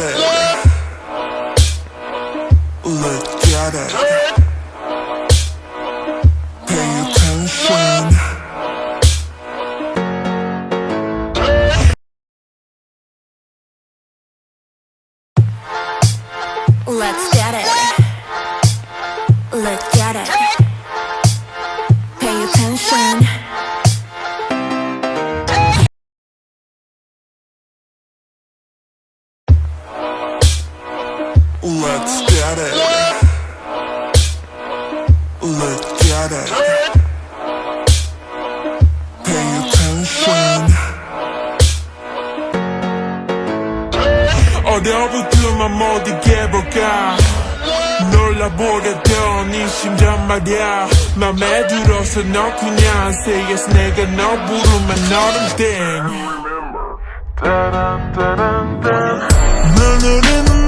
at it. Look at it. Pay attention. Let's Let's get it. Let's get it. Pay attention. 어려부터만 못 이겨볼까 놀라보게 된이 심장 말야 맘에 들어서 너 그냥 say yes 내가 너 부르면 너는 땡널 노리는 내도 눈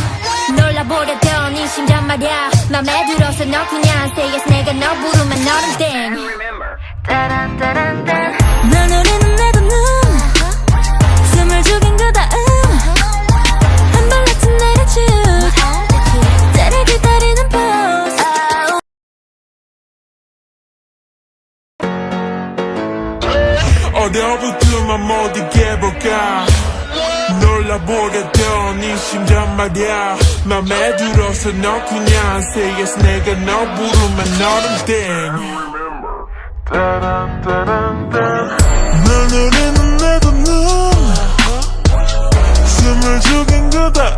놀라보려 되니 심장 말야. 맘에 들어서 너 그냥 say yes 내가 너 부르면 너는 땡. 널 노리는 내도 눈. 숨을 죽인 그 다음. 한발 같은 attitude 때를 기다리는 pose 어려부터만 못 이겨볼까 놀라보게 된이 심장 말야. 맘에 들어서 너 그냥 say yes 내가 너 부르면 너는 땡. 널 노리는 눈. 숨을 죽인 그다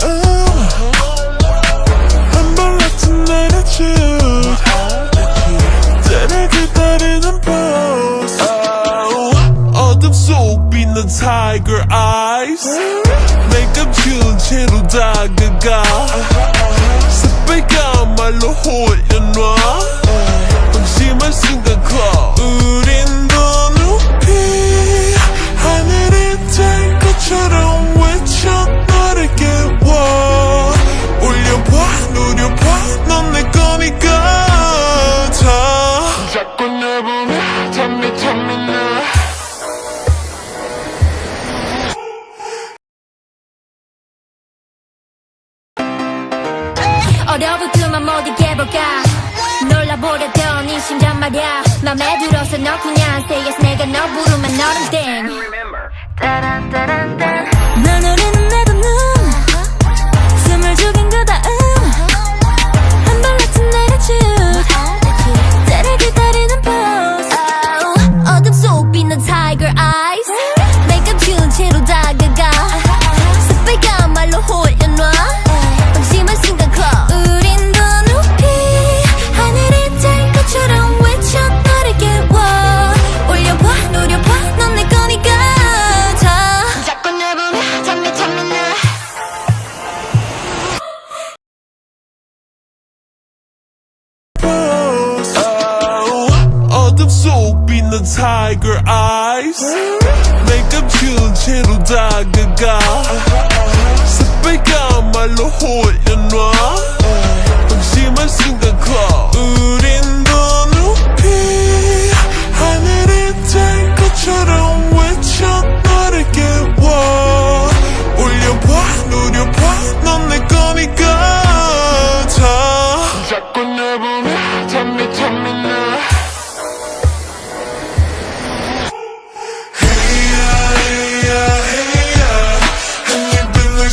어둠 속 빛는 tiger eyes 메이크업 지운 채로 다가가 새빨간 말로 홀려놔 방심한 순간 call 우린 더 높이 하늘이 될 것처럼 말야. 맘에 들어서 너 그냥 say yes 내가 너 부르면 너는 땡. 널 노리는 다가가 새빨간 말로 홀려놔. 순간 call 우린 더 높이 하늘이 될 것처럼 외쳐 너를 깨워 올려봐 누려봐 넌 내 거니까. 다 자꾸 내 보면 참미 입을 널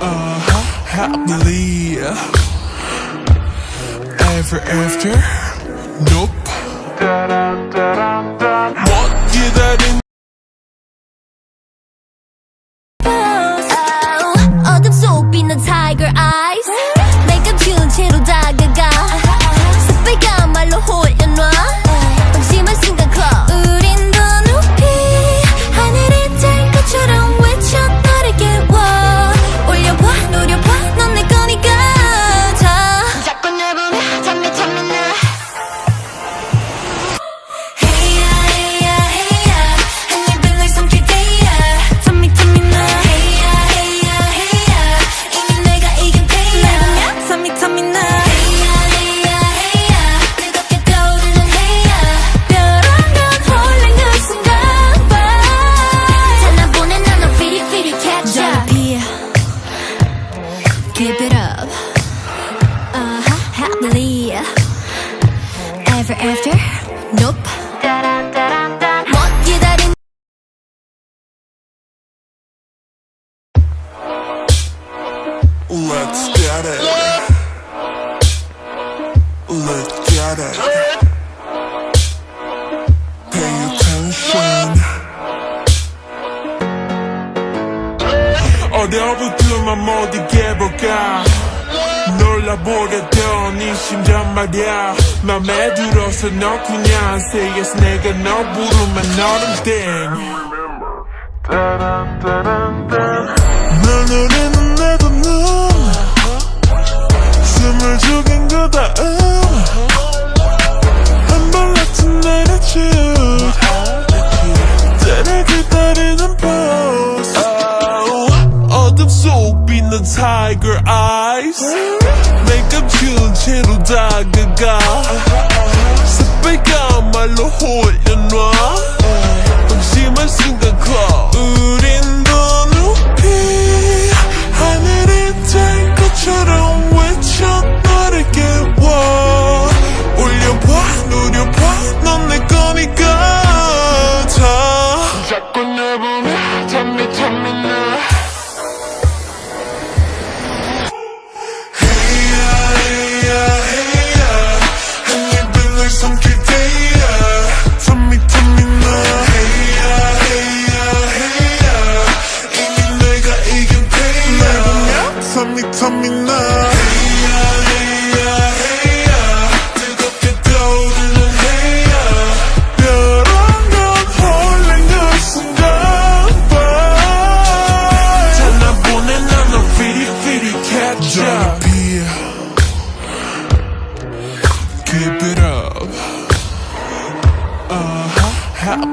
Uh, happily Ever after? Nope. Da da da. Let's get it. Let's get it. Pay attention. 어려부터만 모두 깨볼까 놀라보게 된이 네 심장 말야 맘에 들어서 너 그냥 say yes 내가 너 부르면 너는 땡 따란 따란 따란 널 노래는 내가 웃음을 죽인 그다음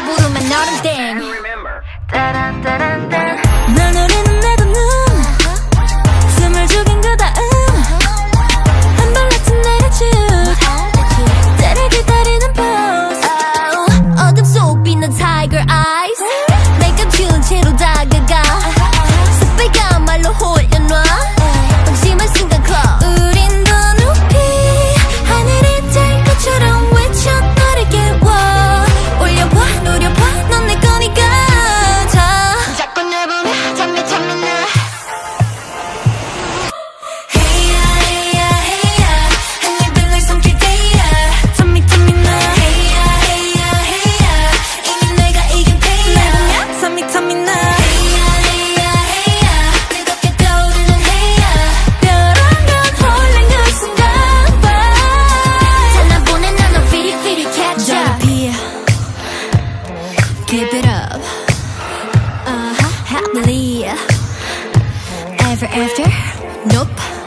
I'm not a dang. Lee. Ever after? Nope.